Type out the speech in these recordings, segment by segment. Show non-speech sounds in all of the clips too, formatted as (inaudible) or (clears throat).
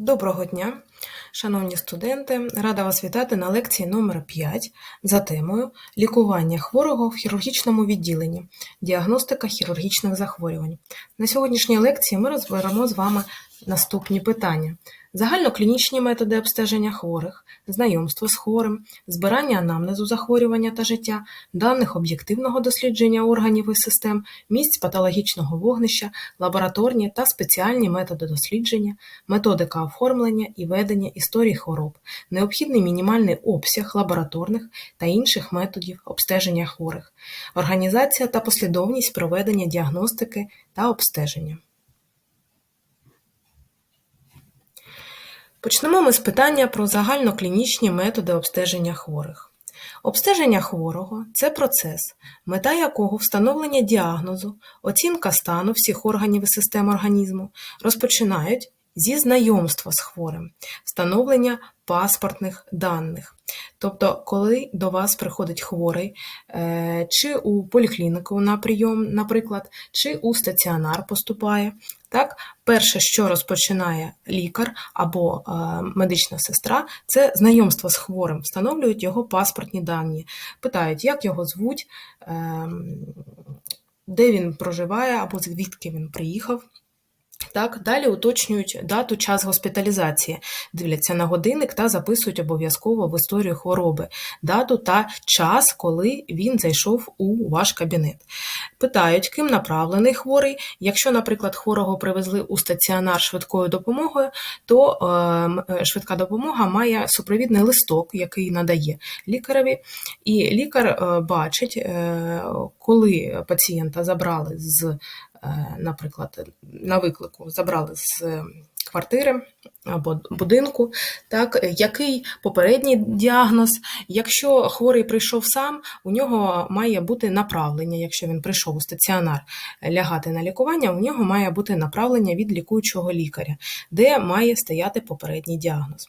Доброго дня, шановні студенти! Рада вас вітати на лекції номер 5 за темою Лікування хворого в хірургічному відділенні, діагностика хірургічних захворювань. На сьогоднішній лекції ми розберемо з вами наступні питання: загальноклінічні методи обстеження хворих, знайомство з хворим, збирання анамнезу захворювання та життя, даних об'єктивного дослідження органів і систем, місць патологічного вогнища, лабораторні та спеціальні методи дослідження, методика оформлення і ведення історії хвороб, необхідний мінімальний обсяг лабораторних та інших методів обстеження хворих, організація та послідовність проведення діагностики та обстеження. Почнемо ми з питання про загальноклінічні методи обстеження хворих. Обстеження хворого це процес, мета якого встановлення діагнозу, оцінка стану всіх органів і систем організму розпочинають зі знайомства з хворим, встановлення паспортних даних. Тобто, коли до вас приходить хворий, е, чи у поліклініку на прийом, наприклад, чи у стаціонар поступає, так, перше, що розпочинає лікар або е, медична сестра, це знайомство з хворим, встановлюють його паспортні дані, питають, як його звуть, е, де він проживає, або звідки він приїхав. Так, Далі уточнюють дату, час госпіталізації, дивляться на годинник та записують обов'язково в історію хвороби, дату та час, коли він зайшов у ваш кабінет. Питають, ким направлений хворий. Якщо, наприклад, хворого привезли у стаціонар швидкою допомогою, то е, швидка допомога має супровідний листок, який надає лікареві, і лікар е, бачить, е, коли пацієнта забрали з наприклад, на виклику забрали з квартири або будинку, так, який попередній діагноз. Якщо хворий прийшов сам, у нього має бути направлення, якщо він прийшов у стаціонар лягати на лікування, у нього має бути направлення від лікуючого лікаря, де має стояти попередній діагноз.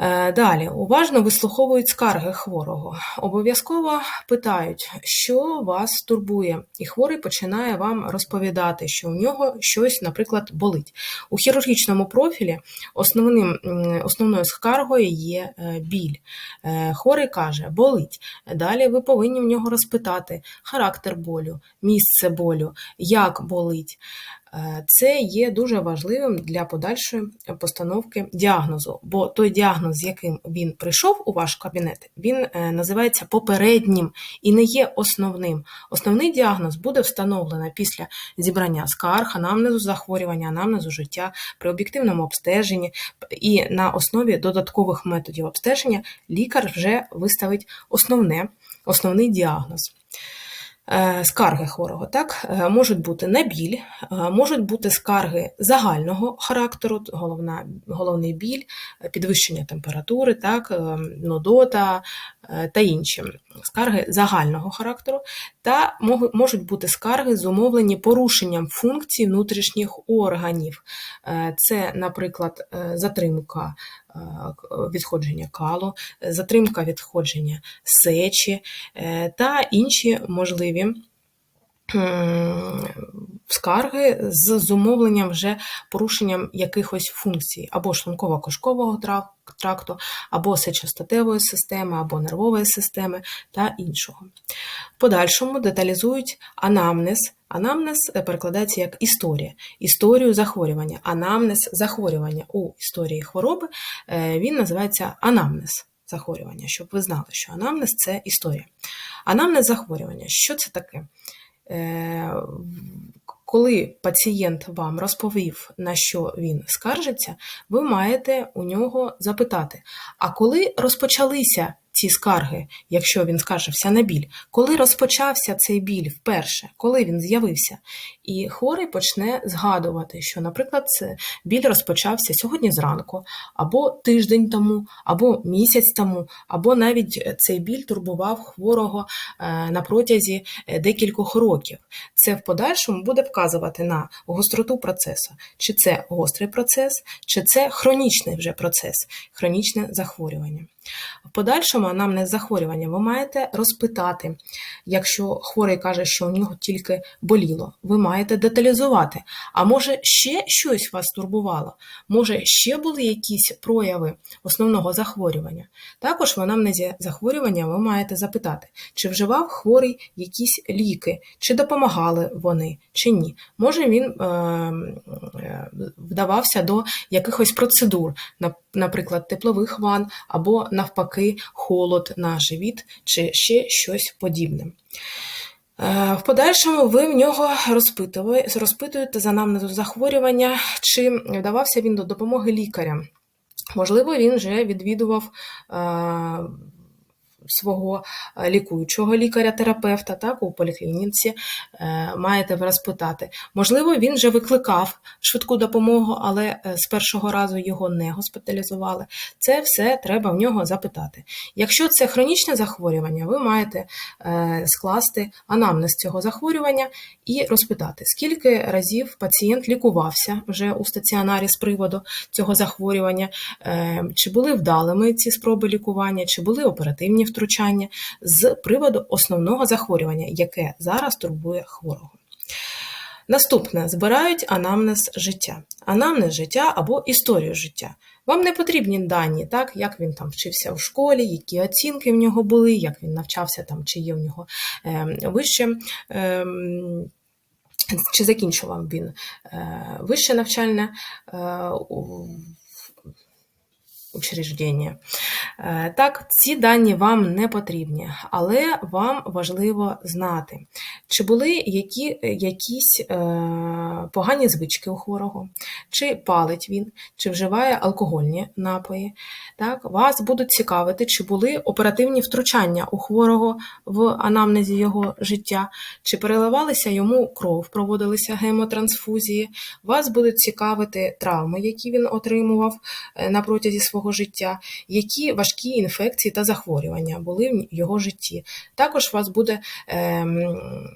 Е, далі уважно вислуховують скарги хворого. Обов'язково питають, що вас турбує, і хворий починає вам розповідати, що у нього щось, наприклад, болить. У хірургічному профілі основним, основною скаргою є е, біль. Е, хворий каже, болить. Далі ви повинні в нього розпитати характер болю, місце болю, як болить. Е, це є дуже важливим для подальшої постановки діагнозу, бо той діагноз, з яким він прийшов у ваш кабінет, він е, називається попереднім і не є основним. Основний діагноз буде встановлено після зібрання скарг, анамнезу захворювання, анамнезу життя при об'єктивному обстеженні, і на основі додаткових методів обстеження лікар вже виставить основне, основний діагноз. Е, скарги хворого так? Е, можуть бути на біль, е, можуть бути скарги загального характеру, головна, головний біль, підвищення температури, так, нудота та інші. Скарги загального характеру, та можуть бути скарги, зумовлені порушенням функцій внутрішніх органів. Це, наприклад, затримка відходження калу, затримка відходження сечі та інші можливі скарги з зумовленням вже порушенням якихось функцій або шлунково-кишкового тракту, або сечостатевої системи, або нервової системи та іншого. В подальшому деталізують анамнез. Анамнез перекладається як історія, історію захворювання. Анамнез захворювання у історії хвороби е, він називається анамнез захворювання, щоб ви знали, що анамнез це історія. Анамнез захворювання, що це таке? Е, коли пацієнт вам розповів, на що він скаржиться, ви маєте у нього запитати, а коли розпочалися ці скарги, якщо він скаржився на біль, коли розпочався цей біль вперше, коли він з'явився, і хворий почне згадувати, що, наприклад, біль розпочався сьогодні зранку, або тиждень тому, або місяць тому, або навіть цей біль турбував хворого е, на протязі е, декількох років. Це в подальшому буде вказувати на гостроту процесу, чи це гострий процес, чи це хронічний вже процес, хронічне захворювання. В подальшому анамнез захворювання ви маєте розпитати, якщо хворий каже, що у нього тільки боліло, ви маєте деталізувати. А може ще щось вас турбувало? Може ще були якісь прояви основного захворювання? Також в анамнезі захворювання ви маєте запитати, чи вживав хворий якісь ліки, чи допомагали вони, чи ні. Може він е, е, вдавався до якихось процедур, наприклад, теплових ван або навпаки холод на живіт, чи ще щось подібне. Е, В подальшому ви в нього розпитуєте за анамнезу захворювання, чи вдавався він до допомоги лікаря. Можливо, він вже відвідував е, свого е, лікуючого лікаря-терапевта, так, у поліклініці е, маєте розпитати. Можливо, він вже викликав швидку допомогу, але е, з першого разу його не госпіталізували. Це все треба в нього запитати. Якщо це хронічне захворювання, ви маєте скласти анамнез цього захворювання і розпитати, скільки разів пацієнт лікувався вже у стаціонарі з приводу цього захворювання, чи були вдалими ці спроби лікування, чи були оперативні втручання з приводу основного захворювання, яке зараз турбує хворого. Наступне збирають анамнез життя. Анамнез життя або історію життя. Вам не потрібні дані, так, як він там вчився в школі, які оцінки в нього були, як він навчався там, чи є в нього е, вище. Е, чи закінчував він е, вище навчальне е, учреждення. Е, Так, ці дані вам не потрібні, але вам важливо знати, чи були які, якісь е, погані звички у хворого, чи палить він, чи вживає алкогольні напої. Так, вас будуть цікавити, чи були оперативні втручання у хворого в анамнезі його життя, чи переливалися йому кров, проводилися гемотрансфузії. Вас будуть цікавити травми, які він отримував е, на протязі свого життя, які важкі інфекції та захворювання були в його житті. Також вас буде е,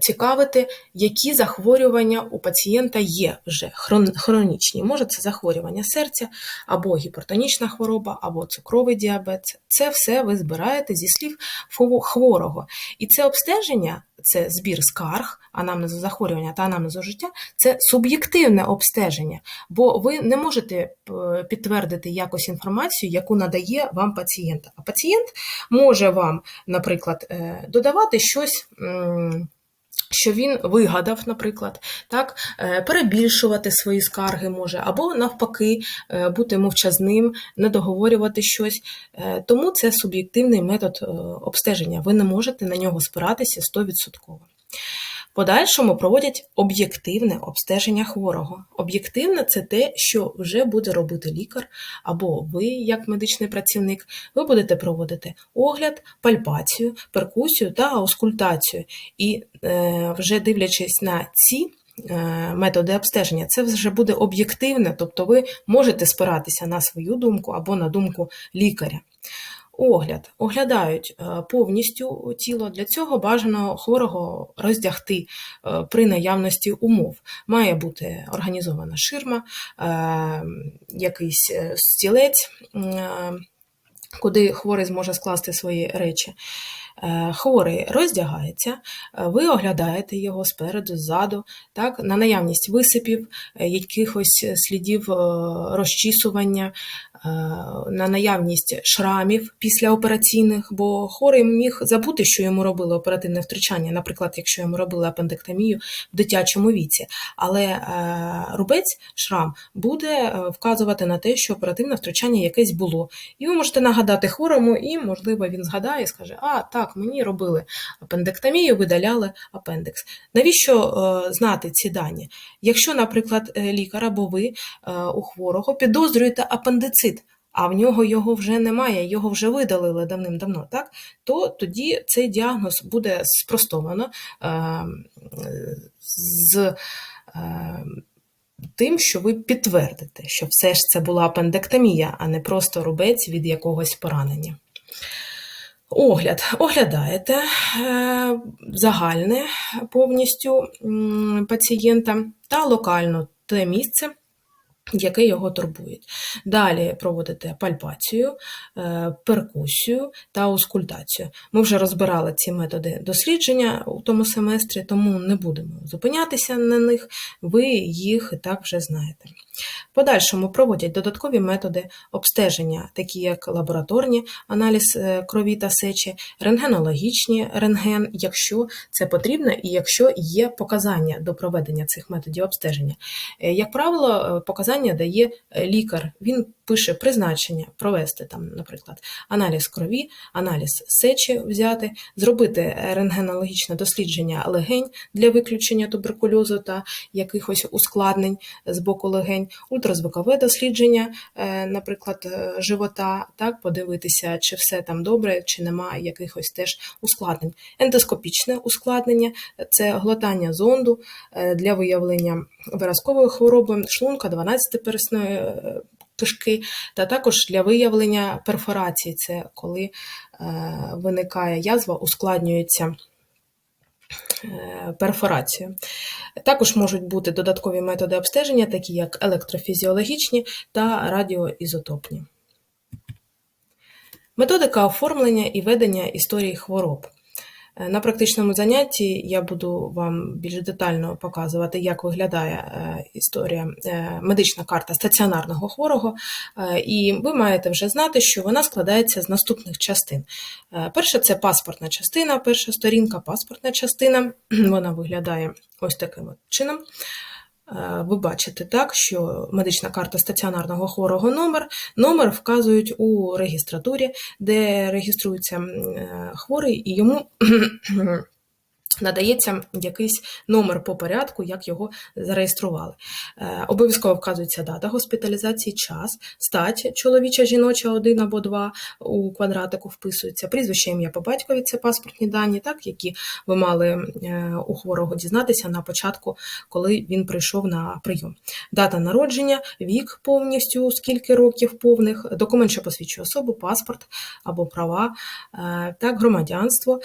цікавити, які захворювання у пацієнта є вже хронічні. Може, це захворювання серця, або гіпертонічна хвороба, або цукровий діабет. Це все ви збираєте зі слів хворого. І це обстеження, це збір скарг, анамнезу захворювання та анамнезу життя, це суб'єктивне обстеження, бо ви не можете е, підтвердити якось інформацію, яку надає вам пацієнт. А пацієнт може вам, наприклад, е, додавати щось. Що він вигадав, наприклад, так, е, перебільшувати свої скарги може, або навпаки, е, бути мовчазним, не договорювати щось. Е, Тому це суб'єктивний метод обстеження. Ви не можете на нього спиратися 100%. Подальшому проводять об'єктивне обстеження хворого. Об'єктивне це те, що вже буде робити лікар, або ви, як медичний працівник, ви будете проводити огляд, пальпацію, перкусію та аускультацію. І е, вже дивлячись на ці е, методи обстеження, це вже буде об'єктивне, тобто ви можете спиратися на свою думку або на думку лікаря. Огляд. Оглядають е, повністю тіло. Для цього бажано хворого роздягти е, при наявності умов. Має бути організована ширма, е, якийсь стілець, куди хворий зможе скласти свої речі. Е, Хворий роздягається, е, ви оглядаєте його спереду, ззаду, так, на наявність висипів, е, якихось слідів розчісування, на наявність шрамів післяопераційних, бо хворий міг забути, що йому робили оперативне втручання, наприклад, якщо йому робили апендектомію в дитячому віці. Але рубець, шрам, буде вказувати на те, що оперативне втручання якесь було. І ви можете нагадати хворому, і, можливо, він згадає і скаже: А, так, мені робили апендектомію, видаляли апендекс. Навіщо е, знати ці дані? Якщо, наприклад, е, лікар або ви е, у хворого підозрюєте апендицит, а в нього його вже немає, його вже видалили давним-давно, так? то тоді цей діагноз буде спростовано з тим, що ви підтвердите, що все ж це була апендектомія, а не просто рубець від якогось поранення. Огляд. Оглядаєте е, загальне повністю пацієнта та локально те місце, яке його турбує. Далі проводите пальпацію, е, перкусію та аускультацію. Ми вже розбирали ці методи дослідження у тому семестрі, тому не будемо зупинятися на них, ви їх і так вже знаєте. Подальшому проводять додаткові методи обстеження, такі як лабораторні аналіз е, крові та сечі, рентгенологічні рентген, якщо це потрібно і якщо є показання до проведення цих методів обстеження. Е, Як правило, е, показання дає лікар. Він пише призначення провести там, наприклад, аналіз крові, аналіз сечі взяти, зробити рентгенологічне дослідження легень для виключення туберкульозу та якихось ускладнень з боку легень, ультразвукове дослідження, е, наприклад, е, живота, так подивитися, чи все там добре, чи немає якихось теж ускладнень. Ендоскопічне ускладнення це глотання зонду е, для виявлення виразкової хвороби шлунка 12-пересної е, кишки, та також для виявлення перфорації, це коли виникає язва, ускладнюється е, перфорацією. Також можуть бути додаткові методи обстеження, такі як електрофізіологічні та радіоізотопні. Методика оформлення і ведення історії хвороб. Е, На практичному занятті я буду вам більш детально показувати, як виглядає е, історія, е, медична карта стаціонарного хворого, і ви маєте вже знати, що вона складається з наступних частин. Перша це паспортна частина, перша сторінка, паспортна частина. (clears throat) Вона виглядає ось таким чином. Е, Ви бачите так, що медична карта стаціонарного хворого номер. Номер вказують у регістратурі, де реєструється е, хворий, і йому надається якийсь номер по порядку, як його зареєстрували. Е, Обов'язково вказується дата госпіталізації, час, стать чоловіча, жіноча, один або два у квадратику вписується, прізвище ім'я по батькові це паспортні дані, так, які ви мали е, у хворого дізнатися на початку, коли він прийшов на прийом. Дата народження, вік повністю, скільки років повних, документ, що посвідчує особу, паспорт або права, е, так, громадянство,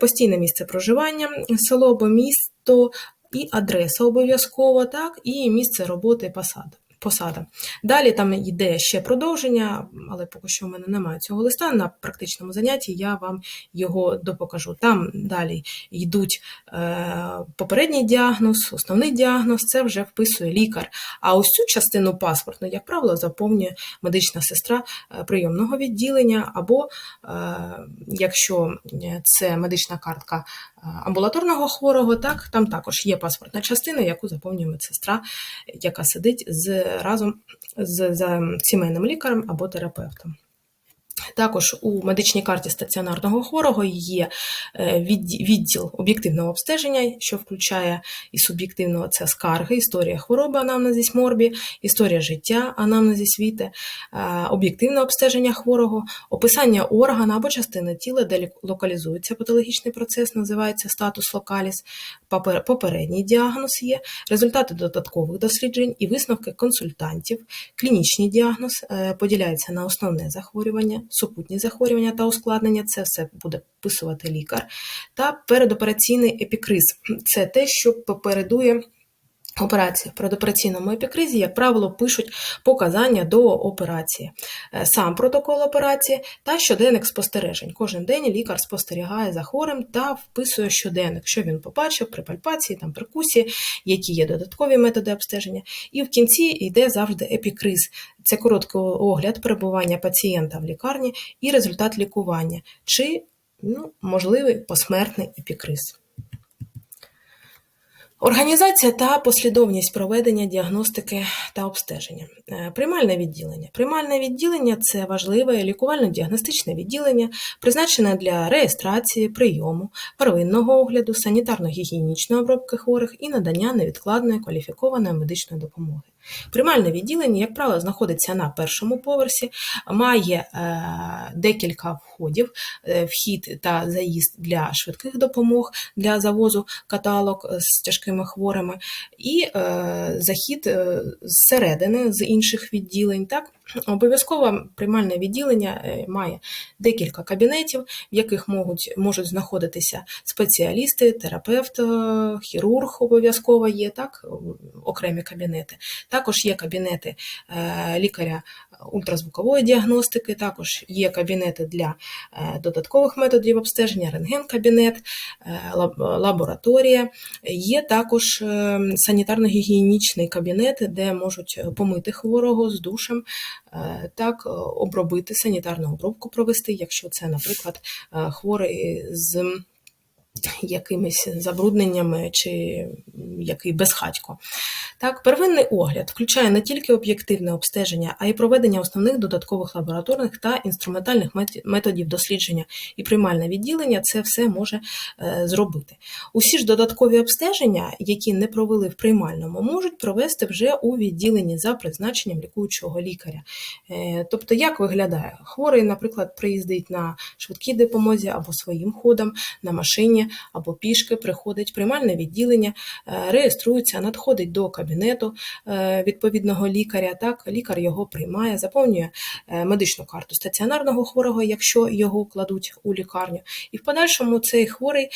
постійне місце проживання, село або місто і адреса обов'язково, так, і місце роботи посада. Посада. Далі там йде ще продовження, але поки що в мене немає цього листа. На практичному занятті я вам його допокажу. Там далі йдуть е, попередній діагноз, основний діагноз, це вже вписує лікар. А ось цю частину паспортну, як правило, заповнює медична сестра е, прийомного відділення, або е, якщо це медична картка амбулаторного хворого, так там також є паспортна частина, яку заповнює медсестра, яка сидить з разом з, з сімейним лікарем або терапевтом. Також у медичній карті стаціонарного хворого є е, відділ об'єктивного обстеження, що включає і суб'єктивного це скарги, історія хвороби, анамнезіс морбі, історія життя, анамнезіс віте, е, об'єктивне обстеження хворого, описання органа або частини тіла, де локалізується патологічний процес, називається статус локаліс, попередній діагноз є, результати додаткових досліджень і висновки консультантів, клінічний діагноз е, поділяється на основне захворювання, супутні захворювання та ускладнення, це все буде вписувати лікар, та передопераційний епікриз це те, що попередує. Операції в передопераційному епікризі, як правило, пишуть показання до операції, Е, сам протокол операції та щоденник спостережень. Кожен день лікар спостерігає за хворим та вписує щоденник, що він побачив при пальпації, там перкусії, які є додаткові методи обстеження. І в кінці йде завжди епікриз. Це короткий огляд перебування пацієнта в лікарні і результат лікування, чи ну, можливий посмертний епікриз. Організація та послідовність проведення діагностики та обстеження. Е, Приймальне відділення. Приймальне відділення це важливе лікувально-діагностичне відділення, призначене для реєстрації, прийому, первинного огляду, санітарно-гігієнічної обробки хворих і надання невідкладної кваліфікованої медичної допомоги. Приймальне відділення, як правило, знаходиться на першому поверсі, має е, декілька входів, е, вхід та заїзд для швидких допомог, для завозу каталог з тяжкими хворими, і е, захід е, зсередини, з інших відділень, так? Обов'язково приймальне відділення е, має декілька кабінетів, в яких можуть, можуть знаходитися спеціалісти, терапевт, е, хірург обов'язково є, так, окремі кабінети. Також є кабінети е, лікаря ультразвукової діагностики, також є кабінети для е, додаткових методів обстеження, рентген-кабінет, е, лабораторія. Є також е, санітарно-гігієнічний кабінет, де можуть помити хворого з душем, так, обробити, санітарну обробку провести, якщо це, наприклад, хворий з якимись забрудненнями чи який безхатько. Так, первинний огляд включає не тільки об'єктивне обстеження, а й проведення основних додаткових лабораторних та інструментальних методів дослідження і приймальне відділення це все може е, зробити. Усі ж додаткові обстеження, які не провели в приймальному, можуть провести вже у відділенні за призначенням лікуючого лікаря. Е, Тобто, як виглядає? Хворий, наприклад, приїздить на швидкій допомозі або своїм ходом на машині або пішки, приходить в приймальне відділення, е, реєструється, надходить до кабінету е, відповідного лікаря. Так, лікар його приймає, заповнює е, медичну карту стаціонарного хворого, якщо його кладуть у лікарню. І в подальшому цей хворий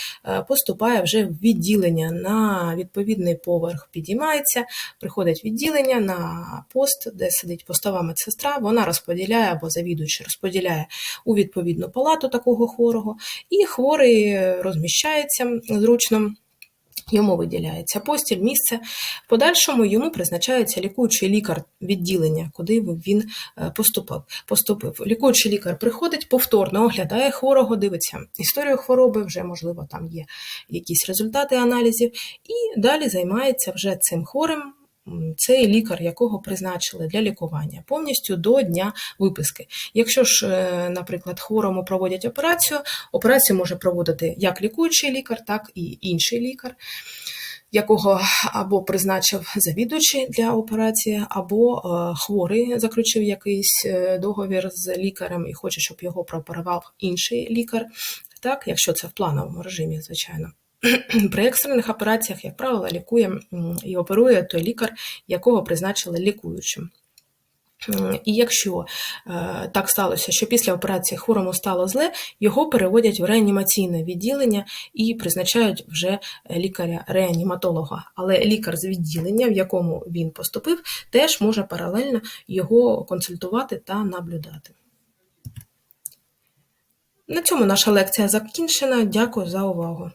поступає вже в відділення на відповідний поверх, підіймається, приходить відділення на пост, де сидить постова медсестра. Вона розподіляє або завідуючий розподіляє у відповідну палату такого хворого, і хворий розміщається зручно. Йому виділяється постіль, місце. В подальшому йому призначається лікуючий лікар відділення, куди він е, поступив. поступив. Лікуючий лікар приходить, повторно оглядає хворого, дивиться історію хвороби, вже, можливо, там є якісь результати аналізів, і далі займається вже цим хворим. Цей лікар, якого призначили для лікування, повністю до дня виписки. Якщо ж, е, наприклад, хворому проводять операцію, операцію може проводити як лікуючий лікар, так і інший лікар, якого або призначив завідуючий для операції, або е, хворий заключив якийсь е, договір з лікарем і хоче, щоб його прооперував інший лікар. Так, якщо це в плановому режимі, звичайно. При екстрених операціях, як правило, лікує і оперує той лікар, якого призначили лікуючим. І якщо е, так сталося, що після операції хворому стало зле, його переводять в реанімаційне відділення і призначають вже лікаря-реаніматолога. Але лікар з відділення, в якому він поступив, теж може паралельно його консультувати та наблюдати. На цьому наша лекція закінчена. Дякую за увагу.